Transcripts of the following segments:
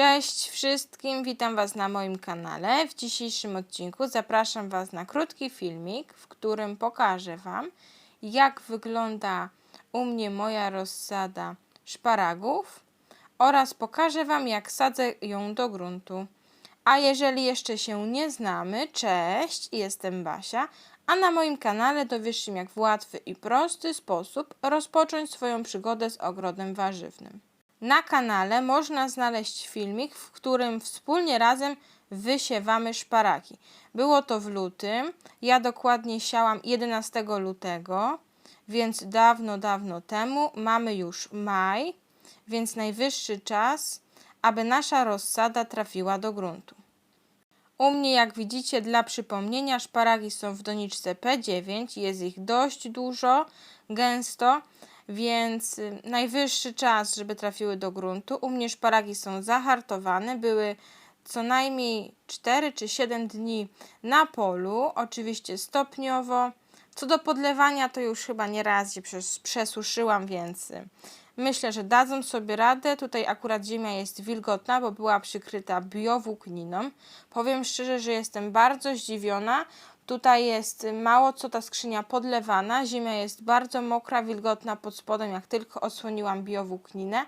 Cześć wszystkim, witam Was na moim kanale. W dzisiejszym odcinku zapraszam Was na krótki filmik, w którym pokażę Wam, jak wygląda u mnie moja rozsada szparagów oraz pokażę Wam, jak sadzę ją do gruntu. A jeżeli jeszcze się nie znamy, cześć, jestem Basia, a na moim kanale dowiesz się, jak w łatwy i prosty sposób rozpocząć swoją przygodę z ogrodem warzywnym. Na kanale można znaleźć filmik, w którym wspólnie razem wysiewamy szparagi. Było to w lutym. Ja dokładnie siałam 11 lutego, więc dawno, dawno temu. Mamy już maj, więc najwyższy czas, aby nasza rozsada trafiła do gruntu. U mnie, jak widzicie, dla przypomnienia, szparagi są w doniczce P9. Jest ich dość dużo, gęsto więc y, najwyższy czas, żeby trafiły do gruntu. U mnie szparagi są zahartowane, były co najmniej 4 czy 7 dni na polu, oczywiście stopniowo. Co do podlewania, to już chyba nie raz je przesuszyłam, więc y, myślę, że dadzą sobie radę. Tutaj akurat ziemia jest wilgotna, bo była przykryta biowłókniną. Powiem szczerze, że jestem bardzo zdziwiona, Tutaj jest mało co ta skrzynia podlewana. Ziemia jest bardzo mokra, wilgotna pod spodem, jak tylko odsłoniłam biowłókninę,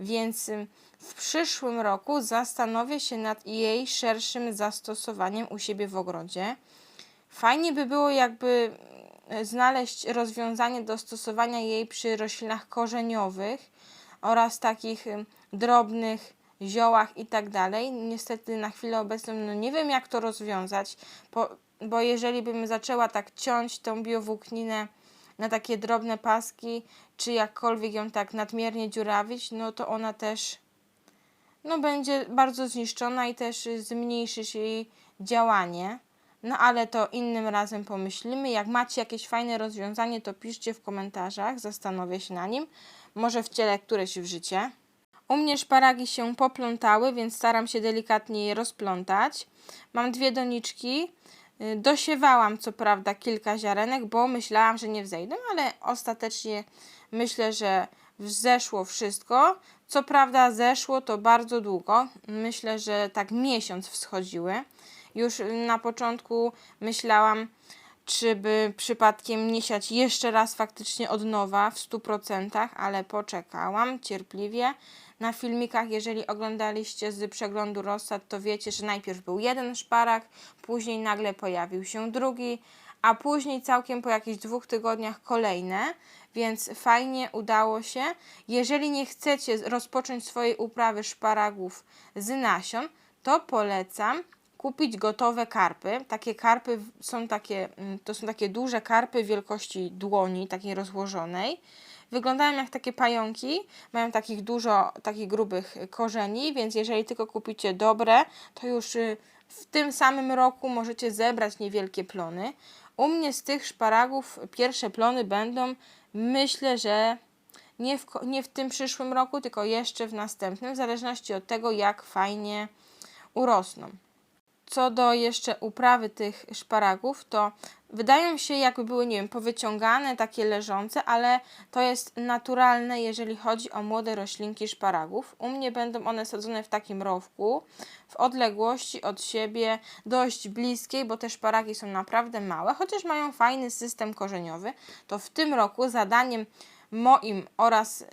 więc w przyszłym roku zastanowię się nad jej szerszym zastosowaniem u siebie w ogrodzie. Fajnie by było jakby znaleźć rozwiązanie do stosowania jej przy roślinach korzeniowych oraz takich drobnych ziołach i tak dalej. Niestety na chwilę obecną no nie wiem jak to rozwiązać. Po, bo jeżeli bym zaczęła tak ciąć tą biowłókninę na takie drobne paski, czy jakkolwiek ją tak nadmiernie dziurawić, no to ona też no będzie bardzo zniszczona i też zmniejszy się jej działanie. No ale to innym razem pomyślimy. Jak macie jakieś fajne rozwiązanie, to piszcie w komentarzach, zastanowię się na nim. Może wcielę któreś w życie. U mnie szparagi się poplątały, więc staram się delikatnie je rozplątać. Mam dwie doniczki. Y, dosiewałam co prawda kilka ziarenek, bo myślałam, że nie wzejdą, ale ostatecznie myślę, że wzeszło wszystko. Co prawda zeszło to bardzo długo. Myślę, że tak miesiąc wschodziły. Już na początku myślałam, czy by przypadkiem nie siać jeszcze raz faktycznie od nowa w 100%, ale poczekałam cierpliwie. Na filmikach, jeżeli oglądaliście z przeglądu rozsad, to wiecie, że najpierw był jeden szparak, później nagle pojawił się drugi, a później całkiem po jakichś dwóch tygodniach kolejne, więc fajnie udało się. Jeżeli nie chcecie rozpocząć swojej uprawy szparagów z nasion, to polecam kupić gotowe karpy. Takie karpy są takie, mm, to są takie duże karpy wielkości dłoni, takiej rozłożonej. Wyglądają jak takie pająki, mają takich dużo, takich grubych korzeni, więc jeżeli tylko kupicie dobre, to już y, w tym samym roku możecie zebrać niewielkie plony. U mnie z tych szparagów pierwsze plony będą, myślę, że nie w, nie w tym przyszłym roku, tylko jeszcze w następnym, w zależności od tego, jak fajnie urosną. Co do jeszcze uprawy tych szparagów, to wydają się jakby były, nie wiem, powyciągane, takie leżące, ale to jest naturalne, jeżeli chodzi o młode roślinki szparagów. U mnie będą one sadzone w takim rowku, w odległości od siebie dość bliskiej, bo te szparagi są naprawdę małe, chociaż mają fajny system korzeniowy. To w tym roku zadaniem moim oraz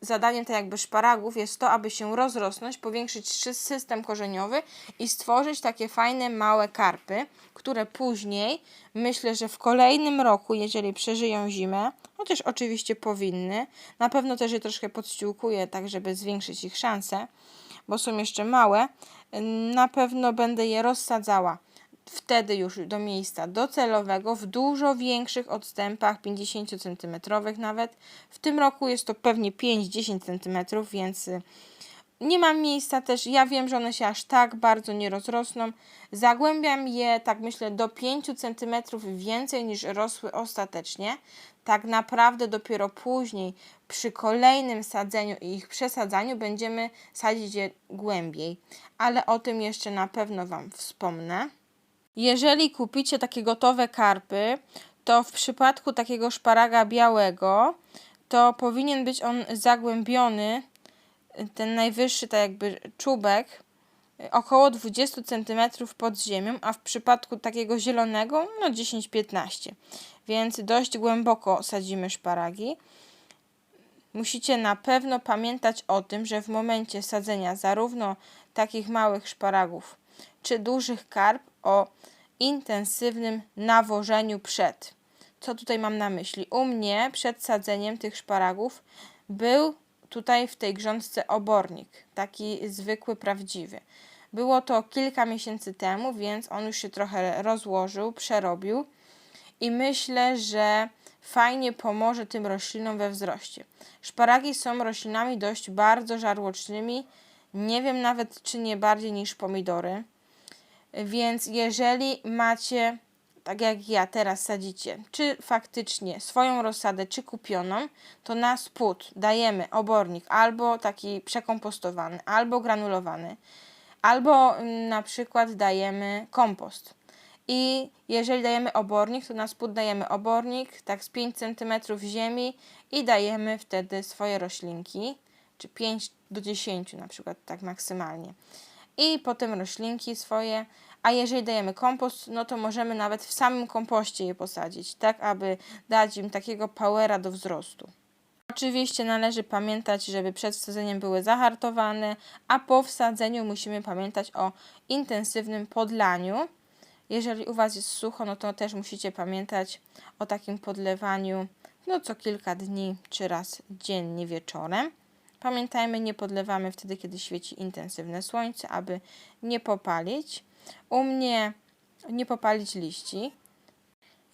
zadaniem tak jakby szparagów jest to, aby się rozrosnąć, powiększyć system korzeniowy i stworzyć takie fajne małe karpy, które później myślę, że w kolejnym roku, jeżeli przeżyją zimę, chociaż oczywiście powinny, na pewno też je troszkę podściółkuję, tak żeby zwiększyć ich szanse, bo są jeszcze małe, na pewno będę je rozsadzała wtedy już do miejsca docelowego w dużo większych odstępach, 50 cm nawet. W tym roku jest to pewnie 5-10 cm, więc y, nie mam miejsca też. Ja wiem, że one się aż tak bardzo nie rozrosną. Zagłębiam je, tak myślę, do 5 cm więcej niż rosły ostatecznie. Tak naprawdę dopiero później, przy kolejnym sadzeniu i ich przesadzaniu, będziemy sadzić je głębiej. Ale o tym jeszcze na pewno Wam wspomnę. Jeżeli kupicie takie gotowe karpy, to w przypadku takiego szparaga białego, to powinien być on zagłębiony ten najwyższy, tak jakby czubek, około 20 cm pod ziemią, a w przypadku takiego zielonego, no 10-15. Więc dość głęboko sadzimy szparagi. Musicie na pewno pamiętać o tym, że w momencie sadzenia zarówno takich małych szparagów czy dużych karp o intensywnym nawożeniu przed. Co tutaj mam na myśli? U mnie przed sadzeniem tych szparagów był tutaj w tej grządce obornik, taki zwykły, prawdziwy. Było to kilka miesięcy temu, więc on już się trochę rozłożył, przerobił i myślę, że fajnie pomoże tym roślinom we wzroście. Szparagi są roślinami dość bardzo żarłocznymi, nie wiem nawet czy nie bardziej niż pomidory. Więc jeżeli macie, tak jak ja teraz sadzicie, czy faktycznie swoją rozsadę, czy kupioną, to na spód dajemy obornik albo taki przekompostowany, albo granulowany, albo na przykład dajemy kompost. I jeżeli dajemy obornik, to na spód dajemy obornik, tak z 5 cm ziemi i dajemy wtedy swoje roślinki, czy 5 do 10 na przykład, tak maksymalnie. I potem roślinki swoje, a jeżeli dajemy kompost, no to możemy nawet w samym kompoście je posadzić, tak aby dać im takiego powera do wzrostu. Oczywiście należy pamiętać, żeby przed wsadzeniem były zahartowane, a po wsadzeniu musimy pamiętać o intensywnym podlaniu. Jeżeli u Was jest sucho, no to też musicie pamiętać o takim podlewaniu no co kilka dni czy raz dziennie wieczorem. Pamiętajmy, nie podlewamy wtedy, kiedy świeci intensywne słońce, aby nie popalić. U mnie nie popalić liści.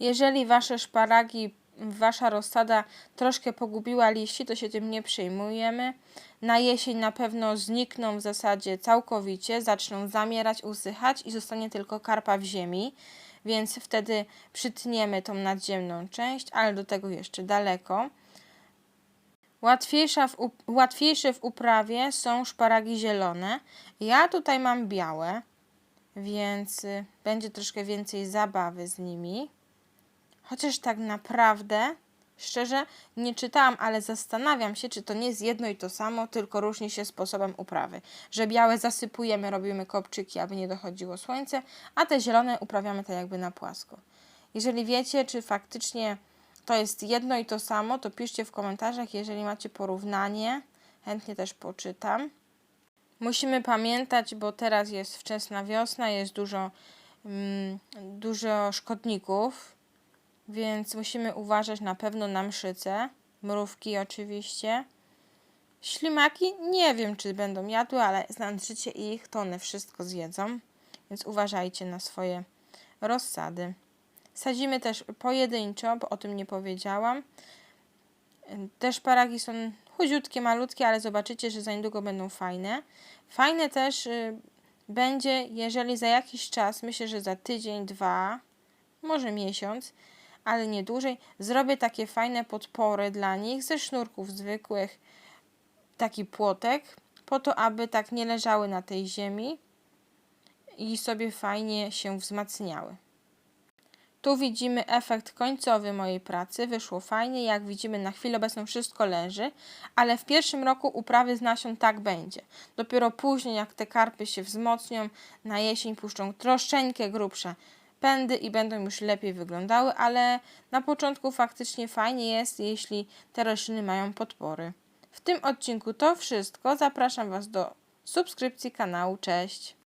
Jeżeli Wasze szparagi, Wasza rozsada troszkę pogubiła liści, to się tym nie przejmujemy. Na jesień na pewno znikną w zasadzie całkowicie, zaczną zamierać, usychać i zostanie tylko karpa w ziemi, więc wtedy przytniemy tą nadziemną część, ale do tego jeszcze daleko. Łatwiejsza w łatwiejsze w uprawie są szparagi zielone. Ja tutaj mam białe, więc y, będzie troszkę więcej zabawy z nimi. Chociaż tak naprawdę, szczerze, nie czytałam, ale zastanawiam się, czy to nie jest jedno i to samo, tylko różni się sposobem uprawy. Że białe zasypujemy, robimy kopczyki, aby nie dochodziło słońce, a te zielone uprawiamy tak jakby na płasko. Jeżeli wiecie, czy faktycznie to jest jedno i to samo, to piszcie w komentarzach, jeżeli macie porównanie. Chętnie też poczytam. Musimy pamiętać, bo teraz jest wczesna wiosna, jest dużo, mm, dużo szkodników, więc musimy uważać na pewno na mszyce, mrówki oczywiście. Ślimaki nie wiem, czy będą jadły, ale znając życie ich, to one wszystko zjedzą, więc uważajcie na swoje rozsady. Sadzimy też pojedynczo, bo o tym nie powiedziałam. Te szparagi są chudziutkie, malutkie, ale zobaczycie, że za niedługo będą fajne. Fajne też y, będzie, jeżeli za jakiś czas, myślę, że za tydzień, dwa, może miesiąc, ale nie dłużej, zrobię takie fajne podpory dla nich ze sznurków zwykłych, taki płotek, po to, aby tak nie leżały na tej ziemi i sobie fajnie się wzmacniały. Tu widzimy efekt końcowy mojej pracy. Wyszło fajnie. Jak widzimy na chwilę obecną wszystko leży, ale w pierwszym roku uprawy z nasion tak będzie. Dopiero później jak te karpy się wzmocnią, na jesień puszczą troszeczkę grubsze pędy i będą już lepiej wyglądały, ale na początku faktycznie fajnie jest, jeśli te rośliny mają podpory. W tym odcinku to wszystko. Zapraszam Was do subskrypcji kanału. Cześć!